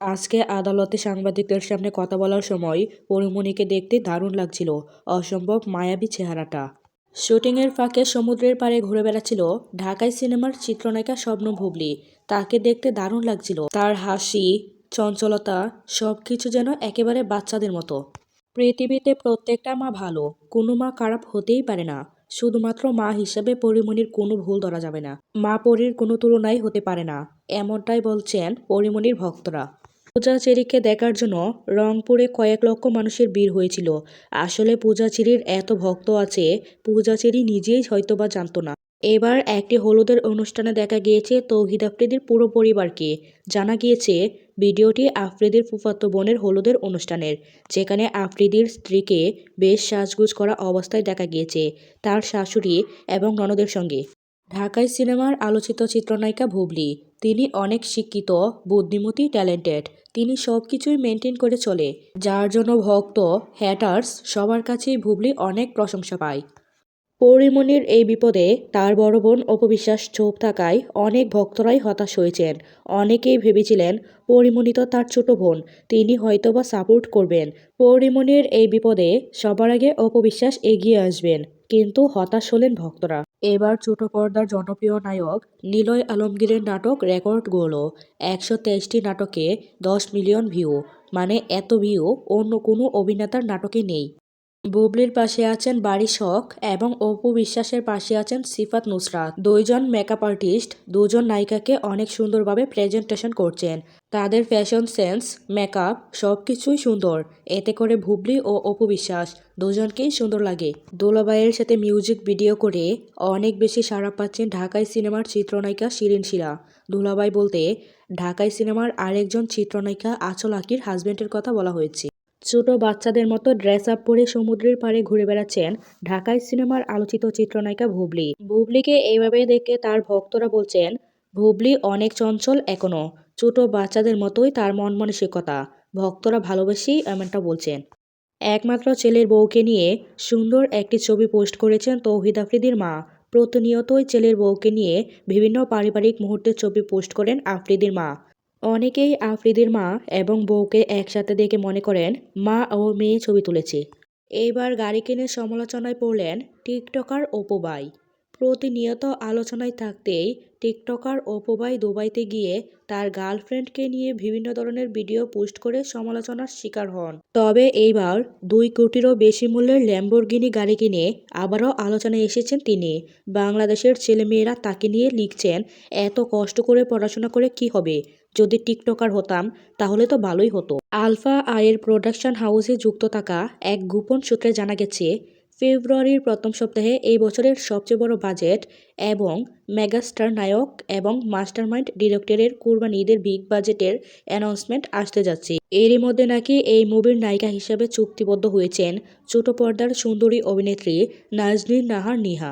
আজকে আদালতে সাংবাদিকদের সামনে কথা বলার সময় পরিমণিকে দেখতে দারুণ লাগছিল। অসম্ভব মায়াবী চেহারাটা। শুটিংয়ের ফাঁকে সমুদ্রের পাড়ে ঘুরে বেড়াচ্ছিল ঢাকাই সিনেমার চিত্রনায়িকা স্বপ্ন ভুবলি তাকে দেখতে দারুণ লাগছিল। তার হাসি, চঞ্চলতা সব কিছু যেন একেবারে বাচ্চাদের মতো। পৃথিবীতে প্রত্যেকটা মা ভালো, কোনো মা খারাপ হতেই পারে না। শুধুমাত্র মা হিসেবে পরিমণির কোনো ভুল ধরা যাবে না। মা পরীর কোনো তুলনাই হতে পারে না। এমনটাই বলছেন পরিমণির ভক্তরা। পূজা চেরিকে দেখার জন্য রংপুরে কয়েক লক্ষ মানুষের ভিড় হয়েছিল। আসলে পূজা চেরির এত ভক্ত আছে পূজা চেরি নিজেই হয়তোবা জানতো না। এবার একটি হলুদের অনুষ্ঠানে দেখা গিয়েছে তৌহিদ আফ্রিদির পুরো পরিবারকে। জানা গিয়েছে, ভিডিওটি আফ্রিদির ফুফাতো বোনের হলুদের অনুষ্ঠানের, যেখানে আফ্রিদির স্ত্রীকে বেশ সাজগুজ করা অবস্থায় দেখা গিয়েছে, তার শাশুড়ি এবং ননদের সঙ্গে। ঢাকায় সিনেমার আলোচিত চিত্রনায়িকা ভুবলি। তিনি অনেক শিক্ষিত, বুদ্ধিমতী ট্যালেন্টেড তিনি সব কিছুই মেনটেন করে চলে। যার জন্য ভক্ত হ্যাটার্স সবার কাছেই ভুবলি অনেক প্রশংসা পায়। পরিমণির এই বিপদে তার বড় বোন অপবিশ্বাস চোপ থাকায় অনেক ভক্তরাই হতাশ হয়েছেন। অনেকেই ভেবেছিলেন পরিমণি তো তার ছোট বোন, তিনি হয়তোবা সাপোর্ট করবেন। পরিমণির এই বিপদে সবার আগে অপবিশ্বাস এগিয়ে আসবেন, কিন্তু হতাশ হলেন ভক্তরা। এবার ছোট পর্দার জনপ্রিয় নায়ক নিলয় আলমগীরের নাটক রেকর্ড গড়ল। একশো তেইশটি নাটকে দশ মিলিয়ন ভিউ মানে এত ভিউ অন্য কোনো অভিনেতার নাটকে নেই। বুবলির পাশে আছেন বাড়ি শখ এবং অপু বিশ্বাসের পাশে আছেন সিফাত নুসরাত। দুইজন মেকআপ আর্টিস্ট দুজন নায়িকাকে অনেক সুন্দরভাবে প্রেজেন্টেশন করছেন। তাদের ফ্যাশন সেন্স মেকআপ সব কিছুই সুন্দর। এতে করে ভুবলি ও অপু বিশ্বাস দুজনকেই সুন্দর লাগে। দোলাবাইয়ের সাথে মিউজিক ভিডিও করে অনেক বেশি সাড়া পাচ্ছেন ঢাকাই সিনেমার চিত্রনায়িকা শিরিন শিরা দুলাবাই বলতে, ঢাকাই সিনেমার আরেকজন চিত্রনায়িকা আচল আকির হাজব্যান্ডের কথা বলা হয়েছে। ছোট বাচ্চাদের মতো ড্রেস আপ পরে সমুদ্রের পাড়ে ঘুরে বেড়াচ্ছেন ঢাকাই সিনেমার আলোচিত চিত্রনায়িকা ভুবলি ভুবলিকে এইভাবে দেখে তার ভক্তরা বলছেন ভুবলি অনেক চঞ্চল এখনও। ছোট বাচ্চাদের মতোই তার মন মানসিকতা। ভক্তরা ভালোবেসেই এমনটা বলছেন। একমাত্র ছেলের বউকে নিয়ে সুন্দর একটি ছবি পোস্ট করেছেন তৌহিদ আফ্রিদির মা। প্রতিনিয়তই ছেলের বউকে নিয়ে বিভিন্ন পারিবারিক মুহূর্তের ছবি পোস্ট করেন আফ্রিদির মা। অনেকেই আফ্রিদির মা এবং বউকে একসাথে দেখে মনে করেন, মা ও মেয়ে ছবি তুলেছে। এইবার গাড়ি কিনে সমালোচনায় পড়লেন টিকটকার অপুবাই প্রতিনিয়ত আলোচনায় থাকতেই টিকটকার অপুবাই দুবাইতে গিয়ে তার গার্লফ্রেন্ডকে নিয়ে বিভিন্ন ধরনের ভিডিও পোস্ট করে সমালোচনার শিকার হন। তবে এইবার দুই কোটিরও বেশি মূল্যের ল্যাম্বরগিনি গাড়ি কিনে আবারও আলোচনায় এসেছেন তিনি। বাংলাদেশের ছেলেমেয়েরা তাকে নিয়ে লিখছেন, এত কষ্ট করে পড়াশোনা করে কি হবে? যদি টিকটকার হতাম, তাহলে তো ভালোই হতো। আলফা আয়ের প্রোডাকশন হাউসে যুক্ত থাকা এক গোপন সূত্রে জানা গেছে, ফেব্রুয়ারির প্রথম সপ্তাহে এই বছরের সবচেয়ে বড় বাজেট এবং মেগাস্টার নায়ক এবং মাস্টারমাইন্ড ডিরেক্টরের কুরবান ঈদের বিগ বাজেটের অ্যানাউন্সমেন্ট আসতে যাচ্ছে। এরই মধ্যে নাকি এই মুভির নায়িকা হিসেবে চুক্তিবদ্ধ হয়েছেন ছোট পর্দার সুন্দরী অভিনেত্রী নাজনীন নাহার নিহা।